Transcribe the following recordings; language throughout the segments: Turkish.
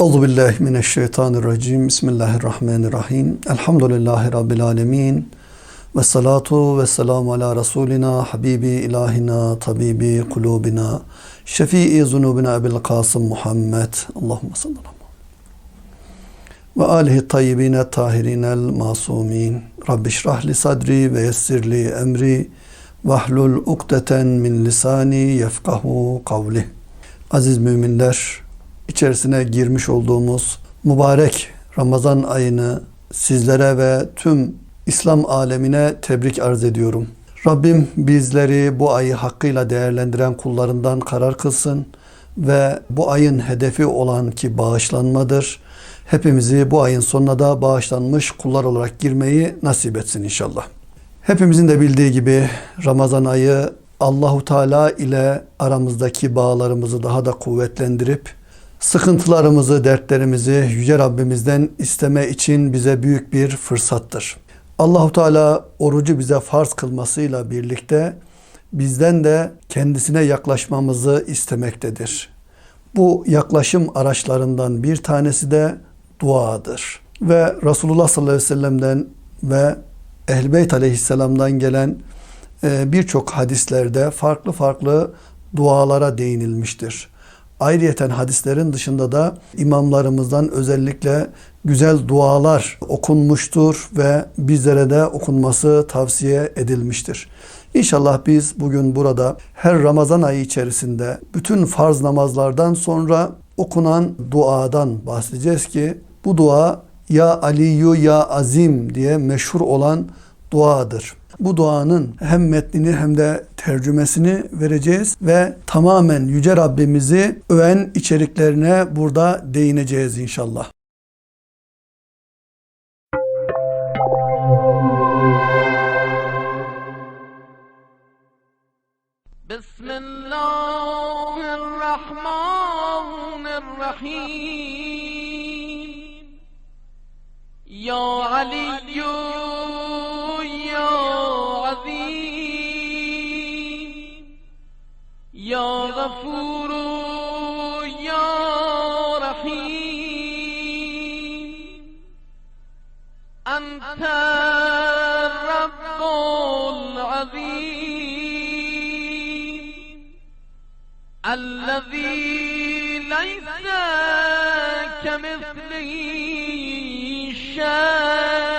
Euzu billahi mineşşeytanirracim. Bismillahirrahmanirrahim. Elhamdülillahi rabbil alamin. Ve salatu ve selamu ala Resulina, Habibi ilahina, tabibi kulubina, şefii zunubina Ebil Kasım Muhammed. Allahümme sallallahu aleyhi ve alihi tayyibine tahirinel masumin. Rabbi şrahli sadri ve yessirli emri vahlul ukdeten min lisani yefkahu kavli. Aziz müminler, içerisine girmiş olduğumuz mübarek Ramazan ayını sizlere ve tüm İslam alemine tebrik arz ediyorum. Rabbim bizleri bu ayı hakkıyla değerlendiren kullarından karar kılsın ve bu ayın hedefi olan ki bağışlanmadır. Hepimizi bu ayın sonuna da bağışlanmış kullar olarak girmeyi nasip etsin inşallah. Hepimizin de bildiği gibi Ramazan ayı Allahu Teala ile aramızdaki bağlarımızı daha da kuvvetlendirip sıkıntılarımızı, dertlerimizi yüce Rabbimizden isteme için bize büyük bir fırsattır. Allahu Teala orucu bize farz kılmasıyla birlikte bizden de kendisine yaklaşmamızı istemektedir. Bu yaklaşım araçlarından bir tanesi de duadır. Ve Resulullah sallallahu aleyhi ve sellem'den ve Ehl-i Beyt aleyhisselamdan gelen e, birçok hadislerde farklı farklı dualara değinilmiştir. Ayrıyeten hadislerin dışında da imamlarımızdan özellikle güzel dualar okunmuştur ve bizlere de okunması tavsiye edilmiştir. İnşallah biz bugün burada her Ramazan ayı içerisinde bütün farz namazlardan sonra okunan duadan bahsedeceğiz ki bu dua ya Aliyu ya Azim diye meşhur olan duadır. Bu duanın hem metnini hem de tercümesini vereceğiz ve tamamen Yüce Rabbimizi öven içeriklerine burada değineceğiz inşallah. Ya Aliyyü Ya عظيم. يا غفور يا رحيم. أنت الرب العظيم. الذي ليس كمثله شيء.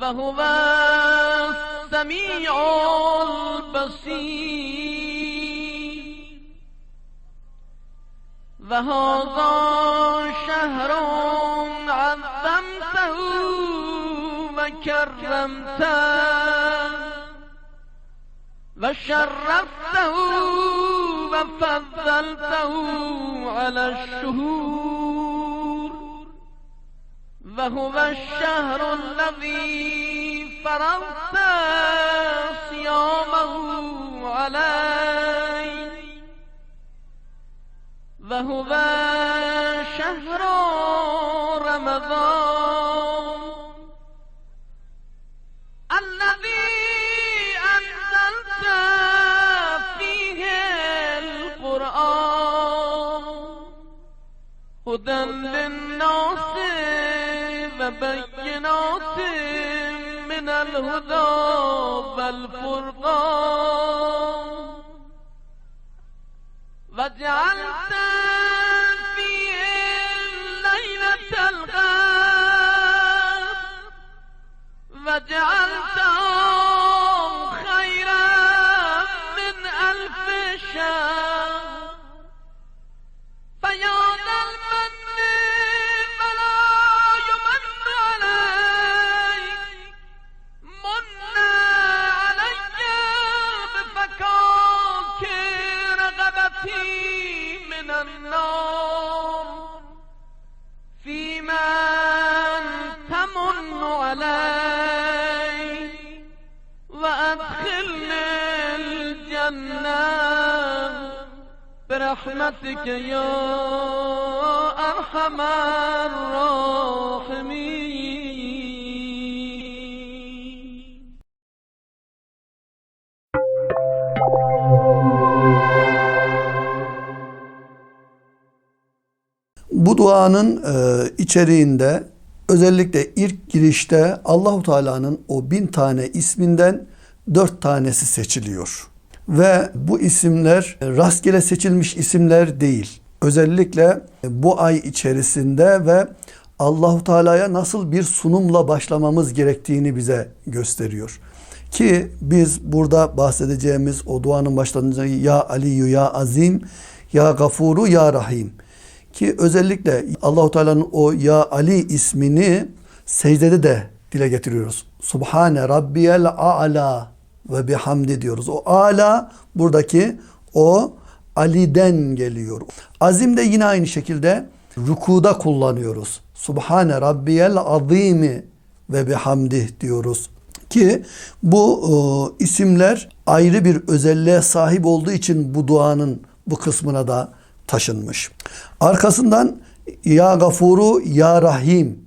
وهو السميع البصير. وهذا شهر عظمته وكرمته. وشرفته وفضلته على الشهور وهو الشهر الذي فرضت صيامه عليه. وهو شهر رمضان. الذي أنزلت فيه القرآن. هدى للناس وبينات من الهدى والفرقان. وجعلت الجنة برحمتك يا أرحم الراحمين duanın e, içeriğinde özellikle ilk girişte Allahu Teala'nın o bin tane isminden dört tanesi seçiliyor. Ve bu isimler rastgele seçilmiş isimler değil. Özellikle bu ay içerisinde ve Allahu Teala'ya nasıl bir sunumla başlamamız gerektiğini bize gösteriyor. Ki biz burada bahsedeceğimiz o duanın başlangıcında ya Aliyu ya Azim ya Gafuru ya Rahim ki özellikle Allahu Teala'nın o ya Ali ismini secdede de dile getiriyoruz. Subhane rabbiyel a'la ve bihamdi diyoruz. O ala buradaki o Ali'den geliyor. Azim de yine aynı şekilde rükuda kullanıyoruz. Subhane rabbiyel azimi ve bihamdi diyoruz. Ki bu e, isimler ayrı bir özelliğe sahip olduğu için bu duanın bu kısmına da taşınmış. Arkasından Ya Gafuru Ya Rahim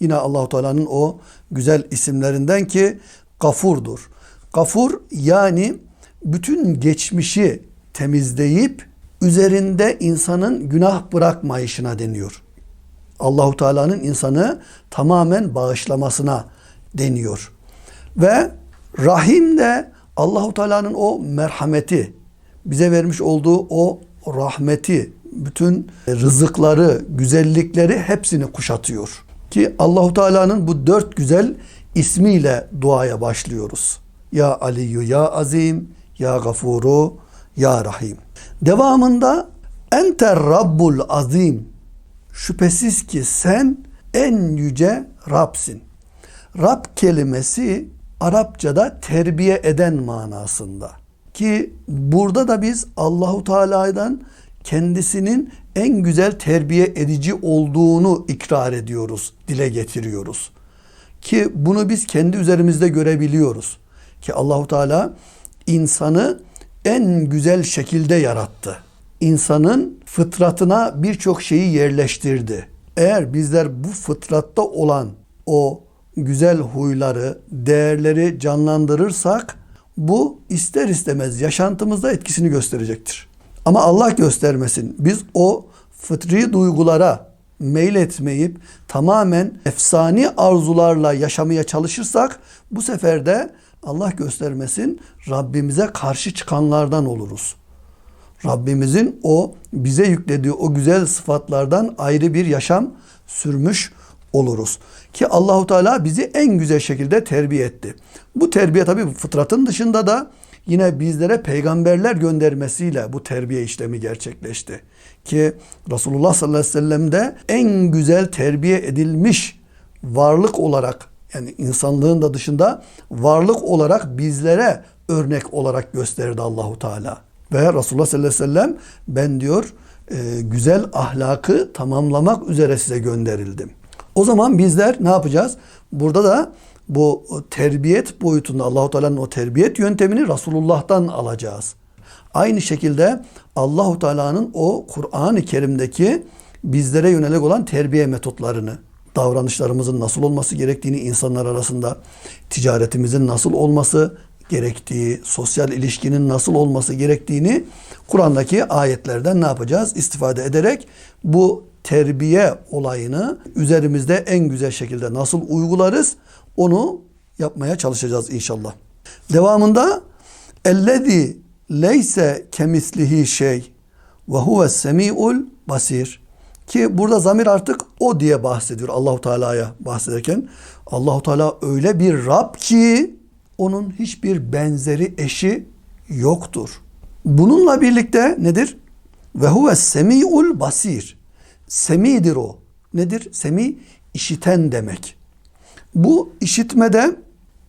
yine Allahu Teala'nın o güzel isimlerinden ki Gafurdur. Gafur yani bütün geçmişi temizleyip üzerinde insanın günah bırakmayışına deniyor. Allahu Teala'nın insanı tamamen bağışlamasına deniyor. Ve Rahim de Allahu Teala'nın o merhameti, bize vermiş olduğu o rahmeti, bütün rızıkları, güzellikleri hepsini kuşatıyor. Ki Allahu Teala'nın bu dört güzel ismiyle duaya başlıyoruz. Ya Aliyu, Ya Azim, Ya Gafuru, Ya Rahim. Devamında Enter Rabbul Azim. Şüphesiz ki sen en yüce Rab'sin. Rab kelimesi Arapçada terbiye eden manasında. Ki burada da biz Allahu Teala'dan kendisinin en güzel terbiye edici olduğunu ikrar ediyoruz, dile getiriyoruz. Ki bunu biz kendi üzerimizde görebiliyoruz. Ki Allahu Teala insanı en güzel şekilde yarattı. İnsanın fıtratına birçok şeyi yerleştirdi. Eğer bizler bu fıtratta olan o güzel huyları, değerleri canlandırırsak bu ister istemez yaşantımızda etkisini gösterecektir. Ama Allah göstermesin. Biz o fıtri duygulara meyletmeyip tamamen efsani arzularla yaşamaya çalışırsak bu sefer de Allah göstermesin Rabbimize karşı çıkanlardan oluruz. Rabbimizin o bize yüklediği o güzel sıfatlardan ayrı bir yaşam sürmüş oluruz. Ki Allahu Teala bizi en güzel şekilde terbiye etti. Bu terbiye tabii fıtratın dışında da yine bizlere peygamberler göndermesiyle bu terbiye işlemi gerçekleşti. Ki Resulullah sallallahu aleyhi ve sellem de en güzel terbiye edilmiş varlık olarak yani insanlığın da dışında varlık olarak bizlere örnek olarak gösterdi Allahu Teala. Ve Resulullah sallallahu aleyhi ve sellem ben diyor e, güzel ahlakı tamamlamak üzere size gönderildim. O zaman bizler ne yapacağız? Burada da bu terbiyet boyutunda Allahu Teala'nın o terbiyet yöntemini Resulullah'tan alacağız. Aynı şekilde Allahu Teala'nın o Kur'an-ı Kerim'deki bizlere yönelik olan terbiye metotlarını, davranışlarımızın nasıl olması gerektiğini insanlar arasında, ticaretimizin nasıl olması gerektiği, sosyal ilişkinin nasıl olması gerektiğini Kur'an'daki ayetlerden ne yapacağız? İstifade ederek bu terbiye olayını üzerimizde en güzel şekilde nasıl uygularız onu yapmaya çalışacağız inşallah. Devamında ellezî leyse kemislihi şey ve huve semiul basir ki burada zamir artık o diye bahsediyor Allahu Teala'ya bahsederken Allahu Teala öyle bir Rab ki onun hiçbir benzeri eşi yoktur. Bununla birlikte nedir? Ve huve semiul basir. Semidir o. Nedir? Semi işiten demek. Bu işitmede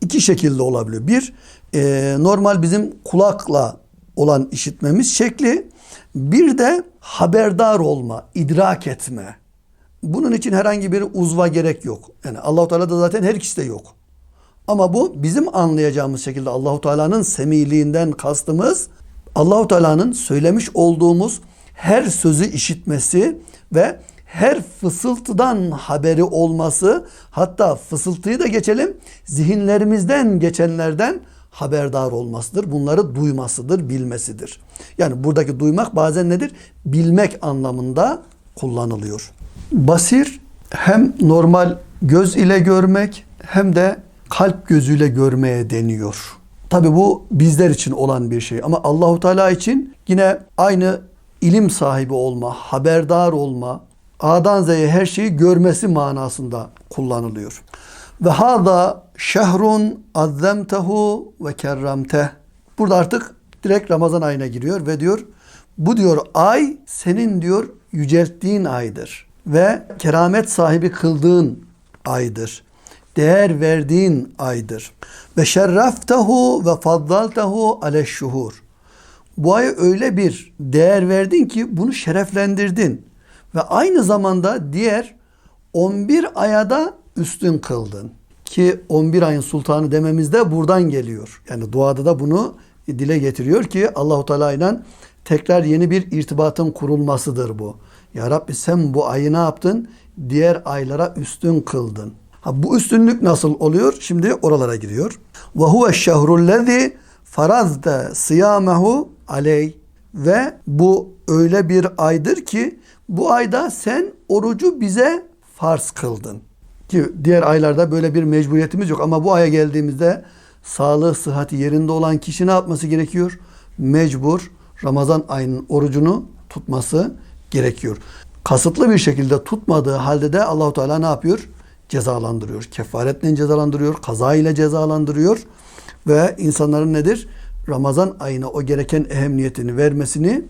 iki şekilde olabiliyor. Bir, e, normal bizim kulakla olan işitmemiz şekli. Bir de haberdar olma, idrak etme. Bunun için herhangi bir uzva gerek yok. Yani Allahu Teala'da zaten her ikisi de yok. Ama bu bizim anlayacağımız şekilde Allahu Teala'nın semiliğinden kastımız Allahu Teala'nın söylemiş olduğumuz her sözü işitmesi ve her fısıltıdan haberi olması hatta fısıltıyı da geçelim zihinlerimizden geçenlerden haberdar olmasıdır. Bunları duymasıdır, bilmesidir. Yani buradaki duymak bazen nedir? Bilmek anlamında kullanılıyor. Basir hem normal göz ile görmek hem de kalp gözüyle görmeye deniyor. Tabi bu bizler için olan bir şey ama Allahu Teala için yine aynı ilim sahibi olma, haberdar olma, A'dan Z'ye her şeyi görmesi manasında kullanılıyor. Ve hada şehrun azzemtehu ve kerramteh. Burada artık direkt Ramazan ayına giriyor ve diyor bu diyor ay senin diyor yücelttiğin aydır ve keramet sahibi kıldığın aydır. Değer verdiğin aydır. Ve şerraftehu ve faddaltehu ale şuhur. Bu aya öyle bir değer verdin ki bunu şereflendirdin. Ve aynı zamanda diğer 11 aya da üstün kıldın. Ki 11 ayın sultanı dememiz de buradan geliyor. Yani duada da bunu dile getiriyor ki Allahu Teala ile tekrar yeni bir irtibatın kurulmasıdır bu. Ya Rabbi sen bu ayı ne yaptın? Diğer aylara üstün kıldın. Ha, bu üstünlük nasıl oluyor? Şimdi oralara giriyor. Ve huve şehrullezî farazde siyamehu aley. Ve bu öyle bir aydır ki bu ayda sen orucu bize farz kıldın. Ki diğer aylarda böyle bir mecburiyetimiz yok ama bu aya geldiğimizde sağlığı, sıhhati yerinde olan kişi ne yapması gerekiyor? Mecbur Ramazan ayının orucunu tutması gerekiyor. Kasıtlı bir şekilde tutmadığı halde de Allahu Teala ne yapıyor? Cezalandırıyor. Kefaretle cezalandırıyor, kaza ile cezalandırıyor ve insanların nedir? Ramazan ayına o gereken ehemmiyetini vermesini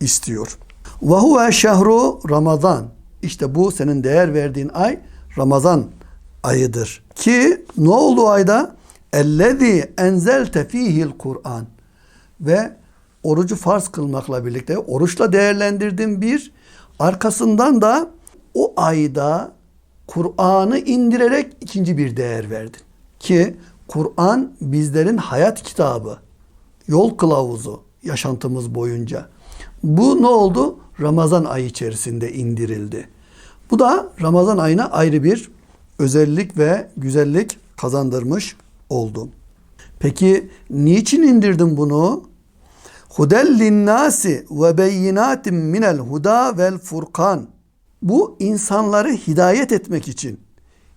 istiyor. Ve huve şehru Ramazan. İşte bu senin değer verdiğin ay Ramazan ayıdır. Ki ne oldu ayda? Ellezî enzelte fîhil Kur'an. Ve orucu farz kılmakla birlikte oruçla değerlendirdim bir. Arkasından da o ayda Kur'an'ı indirerek ikinci bir değer verdin. Ki Kur'an bizlerin hayat kitabı, yol kılavuzu yaşantımız boyunca. Bu ne oldu? Ramazan ayı içerisinde indirildi. Bu da Ramazan ayına ayrı bir özellik ve güzellik kazandırmış oldu. Peki niçin indirdim bunu? Hudel linnâsi ve beyinatin minel huda vel furkan. Bu insanları hidayet etmek için,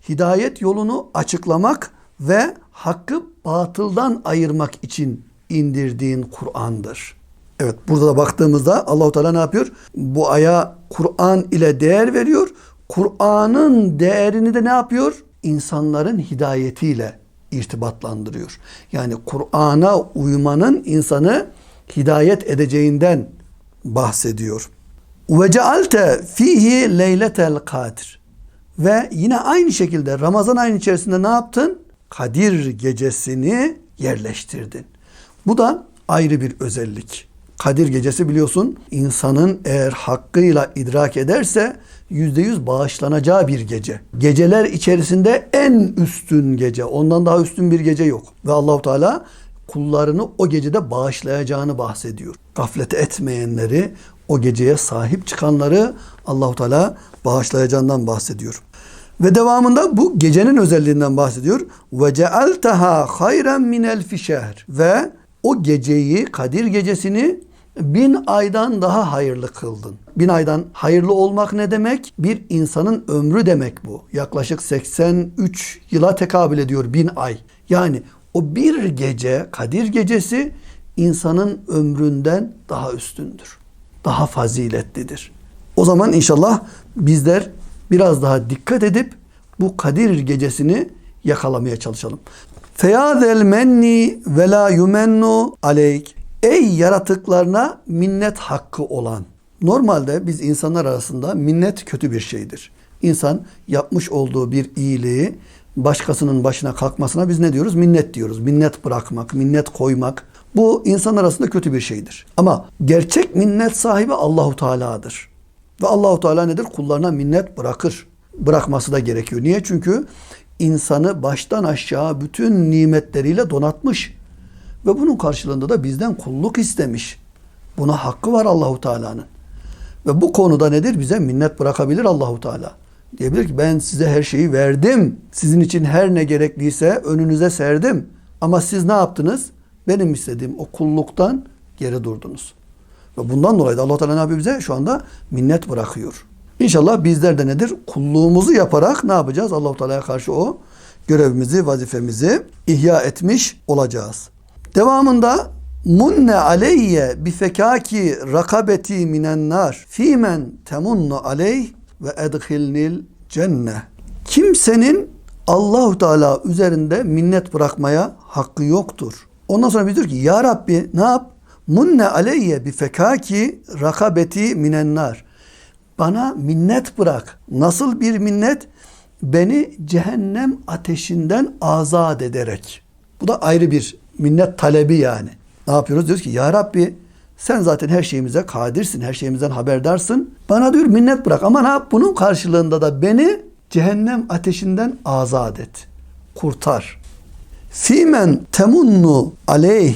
hidayet yolunu açıklamak ve hakkı batıldan ayırmak için indirdiğin Kur'an'dır. Evet burada da baktığımızda Allahu Teala ne yapıyor? Bu aya Kur'an ile değer veriyor. Kur'an'ın değerini de ne yapıyor? İnsanların hidayetiyle irtibatlandırıyor. Yani Kur'an'a uymanın insanı hidayet edeceğinden bahsediyor. Ve cealte fihi leyletel kadir. Ve yine aynı şekilde Ramazan ayının içerisinde ne yaptın? Kadir gecesini yerleştirdin. Bu da ayrı bir özellik. Kadir gecesi biliyorsun insanın eğer hakkıyla idrak ederse yüzde yüz bağışlanacağı bir gece. Geceler içerisinde en üstün gece. Ondan daha üstün bir gece yok. Ve Allahu Teala kullarını o gecede bağışlayacağını bahsediyor. Gaflet etmeyenleri, o geceye sahip çıkanları Allahu Teala bağışlayacağından bahsediyor. Ve devamında bu gecenin özelliğinden bahsediyor. Ve cealtaha hayran min elfi şehr. Ve o geceyi, Kadir gecesini bin aydan daha hayırlı kıldın. Bin aydan hayırlı olmak ne demek? Bir insanın ömrü demek bu. Yaklaşık 83 yıla tekabül ediyor bin ay. Yani o bir gece, Kadir gecesi insanın ömründen daha üstündür. Daha faziletlidir. O zaman inşallah bizler biraz daha dikkat edip bu Kadir gecesini yakalamaya çalışalım. Feyazel menni ve la yumennu aleyk. Ey yaratıklarına minnet hakkı olan. Normalde biz insanlar arasında minnet kötü bir şeydir. İnsan yapmış olduğu bir iyiliği başkasının başına kalkmasına biz ne diyoruz? Minnet diyoruz. Minnet bırakmak, minnet koymak. Bu insan arasında kötü bir şeydir. Ama gerçek minnet sahibi Allahu Teala'dır. Ve Allahu Teala nedir? Kullarına minnet bırakır. Bırakması da gerekiyor. Niye? Çünkü insanı baştan aşağı bütün nimetleriyle donatmış. Ve bunun karşılığında da bizden kulluk istemiş. Buna hakkı var Allahu Teala'nın. Ve bu konuda nedir? Bize minnet bırakabilir Allahu Teala. Diyebilir ki ben size her şeyi verdim. Sizin için her ne gerekliyse önünüze serdim. Ama siz ne yaptınız? Benim istediğim o kulluktan geri durdunuz. Ve bundan dolayı da Allah Teala ne yapıyor bize? Şu anda minnet bırakıyor. İnşallah bizler de nedir? Kulluğumuzu yaparak ne yapacağız? Allahu Teala'ya karşı o görevimizi, vazifemizi ihya etmiş olacağız. Devamında munne aleyye bi fekaki rakabeti minen nar fimen temunnu aleyh ve edhilnil cenne. Kimsenin Allahu Teala üzerinde minnet bırakmaya hakkı yoktur. Ondan sonra biz diyor ki ya Rabbi ne yap? Munne aleyye bi fekaki rakabeti minen nar. Bana minnet bırak. Nasıl bir minnet? Beni cehennem ateşinden azat ederek. Bu da ayrı bir minnet talebi yani. Ne yapıyoruz? Diyoruz ki ya Rabbi sen zaten her şeyimize kadirsin, her şeyimizden haberdarsın. Bana diyor minnet bırak ama yap? Bunun karşılığında da beni cehennem ateşinden azat et. Kurtar. Fimen temunnu aleyh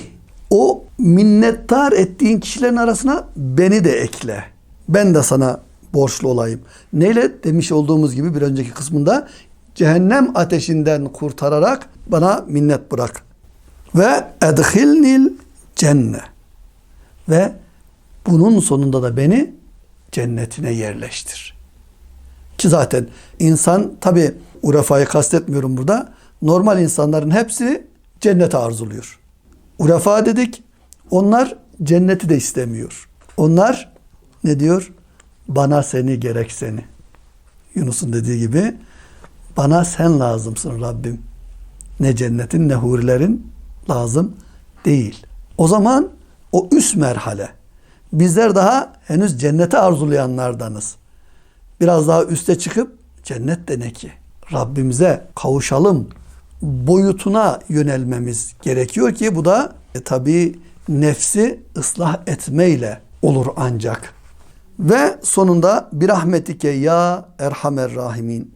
o minnettar ettiğin kişilerin arasına beni de ekle. Ben de sana borçlu olayım. Neyle demiş olduğumuz gibi bir önceki kısmında cehennem ateşinden kurtararak bana minnet bırak. Ve edhilnil cenne. Ve bunun sonunda da beni cennetine yerleştir. Ki zaten insan tabi urefayı kastetmiyorum burada. Normal insanların hepsi cennete arzuluyor. Urefa dedik. Onlar cenneti de istemiyor. Onlar ne diyor? Bana seni gerek seni. Yunus'un dediği gibi bana sen lazımsın Rabbim. Ne cennetin ne hurilerin lazım değil. O zaman o üst merhale. Bizler daha henüz cennete arzulayanlardanız. Biraz daha üste çıkıp cennet de ne ki? Rabbimize kavuşalım boyutuna yönelmemiz gerekiyor ki bu da e, tabii nefsi ıslah etmeyle olur ancak. Ve sonunda bir rahmetike ya erhamer rahimin.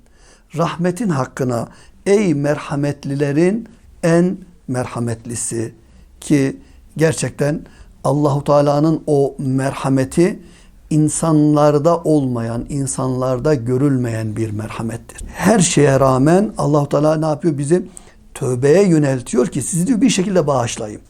Rahmetin hakkına ey merhametlilerin en merhametlisi ki gerçekten Allahu Teala'nın o merhameti insanlarda olmayan, insanlarda görülmeyen bir merhamettir. Her şeye rağmen Allahu Teala ne yapıyor? Bizi tövbeye yöneltiyor ki sizi diyor bir şekilde bağışlayayım.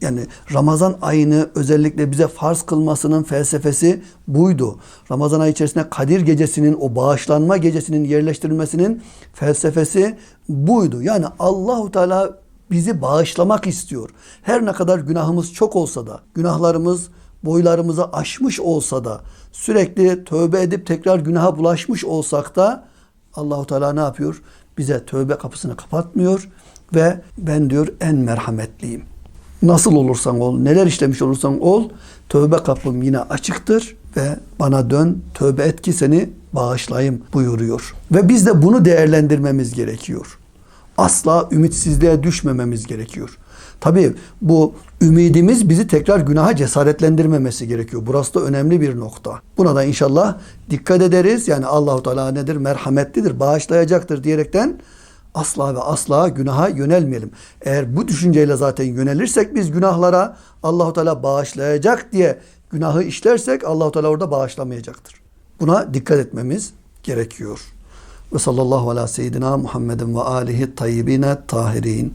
Yani Ramazan ayını özellikle bize farz kılmasının felsefesi buydu. Ramazan ayı içerisinde Kadir gecesinin o bağışlanma gecesinin yerleştirilmesinin felsefesi buydu. Yani Allahu Teala bizi bağışlamak istiyor. Her ne kadar günahımız çok olsa da, günahlarımız boylarımızı aşmış olsa da, sürekli tövbe edip tekrar günaha bulaşmış olsak da Allahu Teala ne yapıyor? Bize tövbe kapısını kapatmıyor ve ben diyor en merhametliyim. Nasıl olursan ol, neler işlemiş olursan ol, tövbe kapım yine açıktır ve bana dön, tövbe et ki seni bağışlayayım buyuruyor. Ve biz de bunu değerlendirmemiz gerekiyor. Asla ümitsizliğe düşmememiz gerekiyor. Tabii bu ümidimiz bizi tekrar günaha cesaretlendirmemesi gerekiyor. Burası da önemli bir nokta. Buna da inşallah dikkat ederiz. Yani Allahu Teala nedir? Merhametlidir, bağışlayacaktır diyerekten asla ve asla günaha yönelmeyelim. Eğer bu düşünceyle zaten yönelirsek biz günahlara Allahu Teala bağışlayacak diye günahı işlersek Allahu Teala orada bağışlamayacaktır. Buna dikkat etmemiz gerekiyor. Ve sallallahu ala seyyidina Muhammedin ve alihi tayyibine tahirin.